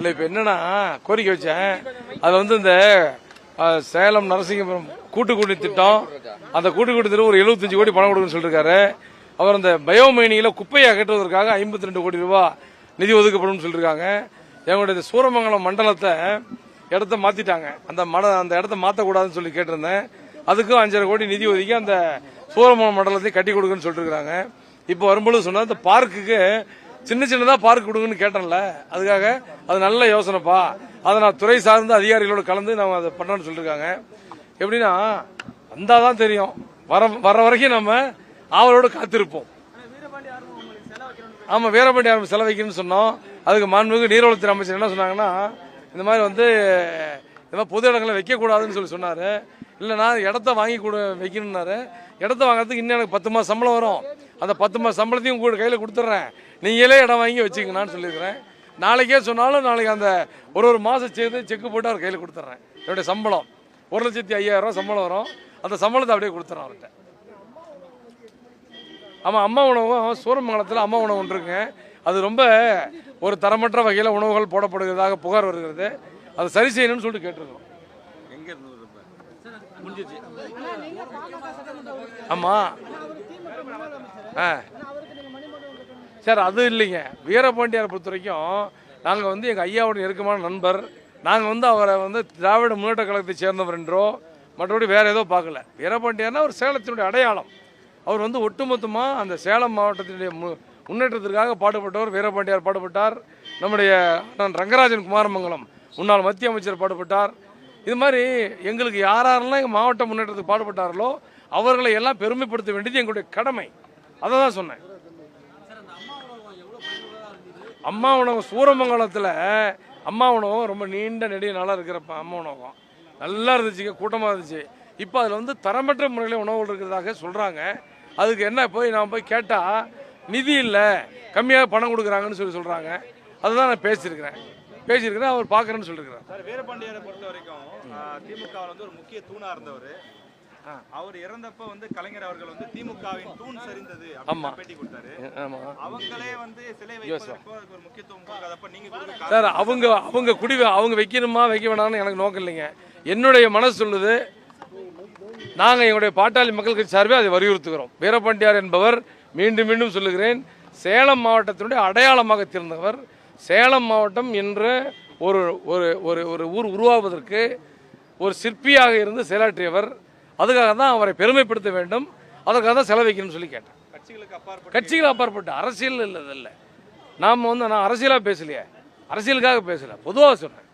இல்லை இப்போ என்னன்னா கோரிக்கை வச்சேன். அது வந்து இந்த சேலம் நரசிங்கபுரம் கூட்டு குடி திட்டம் அந்த கூட்டு குடி திட்டம் ஒரு 75 கோடி பணம் கொடுக்குன்னு சொல்லியிருக்காரு அவர் அந்த பயோமைனியில் குப்பையை அகற்றுவதற்காக ஐம்பத்தி ரெண்டு கோடி ரூபாய் நிதி ஒதுக்கப்படும் சொல்லியிருக்காங்க எங்களுடைய இந்த சூரமங்கலம் மண்டலத்தை இடத்த மாத்திட்டாங்க. அந்த மட அந்த இடத்த மாற்றக்கூடாதுன்னு சொல்லி கேட்டிருந்தேன். அதுக்கும் அஞ்சரை கோடி நிதி ஒதுக்கி அந்த சூரமங்கலம் மண்டலத்தை கட்டி கொடுக்குன்னு சொல்லிட்டு இப்போ வரும்பொழுது சொன்னால் இந்த பார்க்குக்கு சின்ன சின்னதா பார்க் கொடுங்கன்னு கேட்டேன்ல. அதுக்காக அது நல்ல யோசனைப்பா. அதை நான் துறை சார்ந்த அதிகாரிகளோடு கலந்து நம்ம அதை பண்ணணும்னு சொல்லியிருக்காங்க எப்படின்னா வந்தாதான் தெரியும். வர வர வரைக்கும் நம்ம ஆவலோடு காத்திருப்போம். ஆமாம் வீரபாண்டி ஆரம்பி செலவைக்கணும்னு சொன்னோம். அதுக்கு மாண்புமிகு நீர்வளத்துறை அமைச்சர் என்ன சொன்னாங்கன்னா இந்த மாதிரி வந்து இந்த மாதிரி பொது இடங்களில் வைக்கக்கூடாதுன்னு சொல்லி சொன்னார். இல்லைன்னா இடத்த வாங்கி கொடு வைக்கணும்னாரு. இடத்த வாங்குறதுக்கு இன்னும் எனக்கு பத்து மாதம் சம்பளம் வரும். அந்த பத்து மாதம் சம்பளத்தையும் கூட கையில் கொடுத்துட்றேன் நீங்களே இடம் வாங்கி வச்சுக்கணான்னு சொல்லியிருக்கிறேன். நாளைக்கே சொன்னாலும் நாளைக்கு அந்த ஒரு ஒரு மாதம் சேர்த்து செக்கு போட்டு அவர் கையில் கொடுத்துட்றேன். என்னுடைய சம்பளம். ஒரு லட்சத்தி ஐயாயிரம் சம்பளம் வரும். அந்த சம்பளத்தை அப்படியே கொடுத்துட்றேன் அவர்கிட்ட. ஆமாம் அம்மா உணவும் சூரமங்கலத்தில் அம்மா உணவு ஒன்று இருக்குங்க. அது ரொம்ப ஒரு தரமற்ற வகையில் உணவுகள் போடப்படுகிறதாக புகார் வருகிறது. அதை சரி செய்யணும்னு சொல்லிட்டு கேட்டிருக்கோம் ஆமாம் ஆ. சார் அது இல்லைங்க. வீரபாண்டியாரை பொறுத்த வரைக்கும் நாங்கள் வந்து எங்கள் ஐயாவோட நெருக்கமான நண்பர். நாங்கள் வந்து அவரை வந்து திராவிட முன்னேற்ற கழகத்தை சேர்ந்தவர் என்றோ மற்றபடி வேறு ஏதோ பார்க்கல. வீரபாண்டியார்னா ஒரு சேலத்தினுடைய அடையாளம். அவர் வந்து ஒட்டுமொத்தமாக அந்த சேலம் மாவட்டத்தினுடைய மு முன்னேற்றத்திற்காக பாடுபட்டவர் வீரபாண்டியார் பாடுபட்டார். நம்முடைய நான் ரங்கராஜன் குமாரமங்கலம் முன்னாள் மத்திய அமைச்சர் பாடுபட்டார். இது மாதிரி எங்களுக்கு யார் யாரெல்லாம் எங்கள் மாவட்ட முன்னேற்றத்துக்கு பாடுபட்டார்களோ அவர்களை எல்லாம் பெருமைப்படுத்த வேண்டியது எங்களுடைய கடமை. அதை தான் சொன்னேன். அம்மா உணவகம் சூரமங்கலத்தில் அம்மா உணவகம் ரொம்ப நீண்ட நெடிய நாளாக இருக்கிறப்ப அம்மா உணவகம் நல்லா இருந்துச்சுங்க கூட்டமாக இருந்துச்சு. இப்போ அதில் வந்து தரமற்ற முறையில் உணவுகள் இருக்கிறதாக சொல்கிறாங்க அதுக்கு என்ன போய் நான் போய் கேட்டால் நிதி இல்லை கம்மியாக பணம் கொடுக்குறாங்கன்னு சொல்லி சொல்கிறாங்க அதுதான் நான் பேசியிருக்கிறேன். பேசியிருக்கிறேன் அவர் பார்க்குறேன்னு சொல்லியிருக்கிறேன் சார் வீரபாண்டியரை பொறுத்த வரைக்கும் திமுக வந்து ஒரு முக்கிய தூணா இருந்தவர். அவர் இறந்தப்ப வந்து கலைஞர் அவர்கள் வந்து திமுகவின் தூண் சரிந்தது ஆமா. அப்படின்னு பேட்டி கொடுத்தாரு. ஆமாம் அவங்களே வந்து சிலை வைப்பதற்கோ ஒரு முக்கியத்துவம் கொடுக்காதப்ப நீங்க சார் அவங்க அவங்க குடி அவங்க வைக்கணுமா வைக்க வேணாம்னு எனக்கு நோக்கம் இல்லைங்க. என்னுடைய மனசு சொல்லுது நாங்கள் எங்களுடைய பாட்டாளி மக்கள் கட்சி சார்பே அதை வலியுறுத்துகிறோம். வீரபாண்டியார் என்பவர் மீண்டும் மீண்டும் சொல்லுகிறேன் சேலம் மாவட்டத்தினுடைய அடையாளமாக திறந்தவர். சேலம் மாவட்டம் என்ற ஒரு ஒரு ஒரு ஒரு ஊர் உருவாவதற்கு ஒரு சிற்பியாக இருந்து செயலாற்றியவர். அதுக்காக தான் அவரை பெருமைப்படுத்த வேண்டும். அதற்காக தான் செலவைக்கணும்னு சொல்லி கேட்டேன். கட்சிகளுக்கு அப்பாற்பட்டு கட்சிகள் அப்பாற்பட்டு. அரசியல் இல்லை இல்லை. நாம் வந்து நான் அரசியலாக பேசலையே. அரசியலுக்காக பேசல. பொதுவாக சொன்னேன்